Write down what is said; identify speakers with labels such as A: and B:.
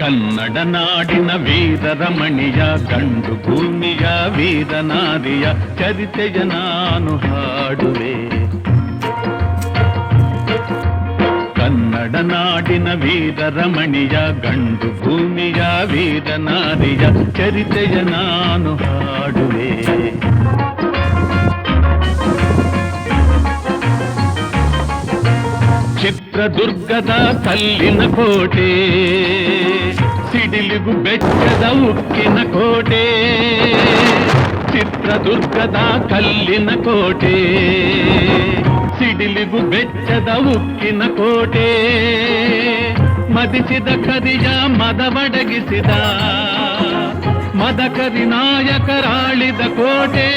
A: ಕನ್ನಡ ನಾಡಿನ ವೀರರಮಣಿಯ ಗಂಡು ಭೂಮಿಯ ವೀರನಾರಿಯ ಚರಿತೆಯ ನಾನು ಹಾಡುವೆ ಕನ್ನಡ ನಾಡಿನ ವೀರರಮಣಿಯ ಗಂಡು ಭೂಮಿಯ ವೀರನಾರಿಯ ಚರಿತೆಯ ನಾನು ಹಾಡುವೆ ಚಿತ್ರದುರ್ಗದ ಕಲ್ಲಿನ ಕೋಟೆ, ಸಿಡಿಲಿಗು ಬೆಚ್ಚದ ಉಕ್ಕಿನ ಕೋಟೆ, ಚಿತ್ರದುರ್ಗದ ಕಲ್ಲಿನ ಕೋಟೆ, ಸಿಡಿಲಿಗು ಬೆಚ್ಚದ ಉಕ್ಕಿನ ಕೋಟೆ. ಮದಿಸಿದ ಕರಿಯ ಮದವಡಗಿಸಿದ ಮದಕರಿ ನಾಯಕರಾಳಿದ ಕೋಟೆ.